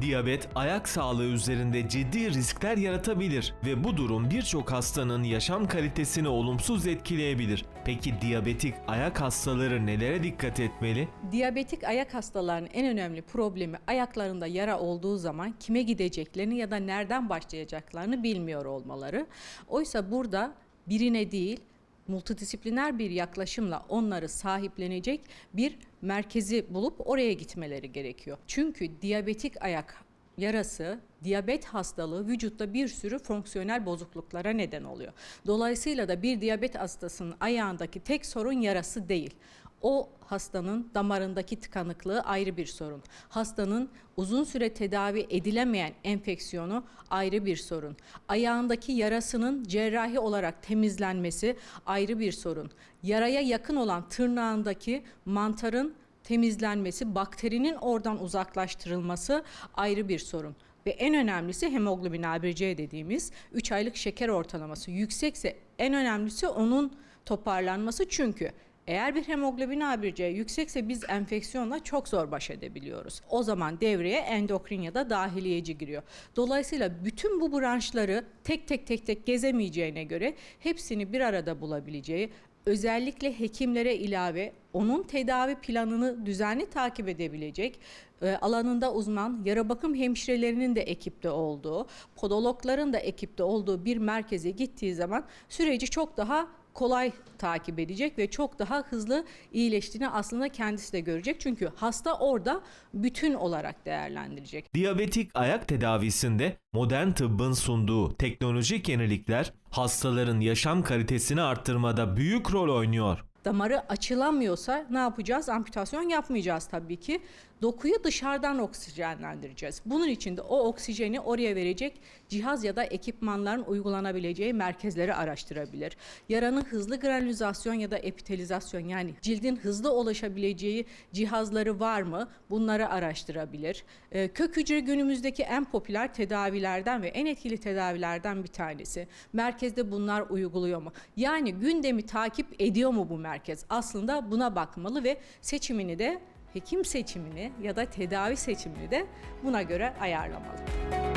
Diyabet ayak sağlığı üzerinde ciddi riskler yaratabilir ve bu durum birçok hastanın yaşam kalitesini olumsuz etkileyebilir. Peki diyabetik ayak hastaları nelere dikkat etmeli? Diyabetik ayak hastalarının en önemli problemi ayaklarında yara olduğu zaman kime gideceklerini ya da nereden başlayacaklarını bilmiyor olmaları. Oysa burada birine değil multidisipliner bir yaklaşımla onları sahiplenecek bir merkezi bulup oraya gitmeleri gerekiyor. Çünkü diyabetik ayak yarası, diyabet hastalığı vücutta bir sürü fonksiyonel bozukluklara neden oluyor. Dolayısıyla da bir diyabet hastasının ayağındaki tek sorun yarası değil. O hastanın damarındaki tıkanıklığı ayrı bir sorun. Hastanın uzun süre tedavi edilemeyen enfeksiyonu ayrı bir sorun. Ayağındaki yarasının cerrahi olarak temizlenmesi ayrı bir sorun. Yaraya yakın olan tırnağındaki mantarın temizlenmesi, bakterinin oradan uzaklaştırılması ayrı bir sorun. Ve en önemlisi hemoglobin A1C dediğimiz 3 aylık şeker ortalaması yüksekse en önemlisi onun toparlanması çünkü eğer bir hemoglobin A1C yüksekse biz enfeksiyonla çok zor baş edebiliyoruz. O zaman devreye endokrin ya da dahiliyeci giriyor. Dolayısıyla bütün bu branşları tek tek tek tek gezemeyeceğine göre hepsini bir arada bulabileceği özellikle hekimlere ilave onun tedavi planını düzenli takip edebilecek, e, alanında uzman yara bakım hemşirelerinin de ekipte olduğu, podologların da ekipte olduğu bir merkeze gittiği zaman süreci çok daha kolay takip edecek ve çok daha hızlı iyileştiğini aslında kendisi de görecek. Çünkü hasta orada bütün olarak değerlendirecek. Diyabetik ayak tedavisinde modern tıbbın sunduğu teknolojik yenilikler hastaların yaşam kalitesini arttırmada büyük rol oynuyor. Damarı açılamıyorsa ne yapacağız? Amputasyon yapmayacağız tabii ki. Dokuyu dışarıdan oksijenlendireceğiz. Bunun için de o oksijeni oraya verecek cihaz ya da ekipmanların uygulanabileceği merkezleri araştırabilir. Yaranın hızlı granülizasyon ya da epitelizasyon yani cildin hızlı ulaşabileceği cihazları var mı? Bunları araştırabilir. Ee, Kök hücre günümüzdeki en popüler tedavilerden ve en etkili tedavilerden bir tanesi. Merkezde bunlar uyguluyor mu? Yani gündemi takip ediyor mu bu merkez? Aslında buna bakmalı ve seçimini de hekim seçimini ya da tedavi seçimini de buna göre ayarlamalı.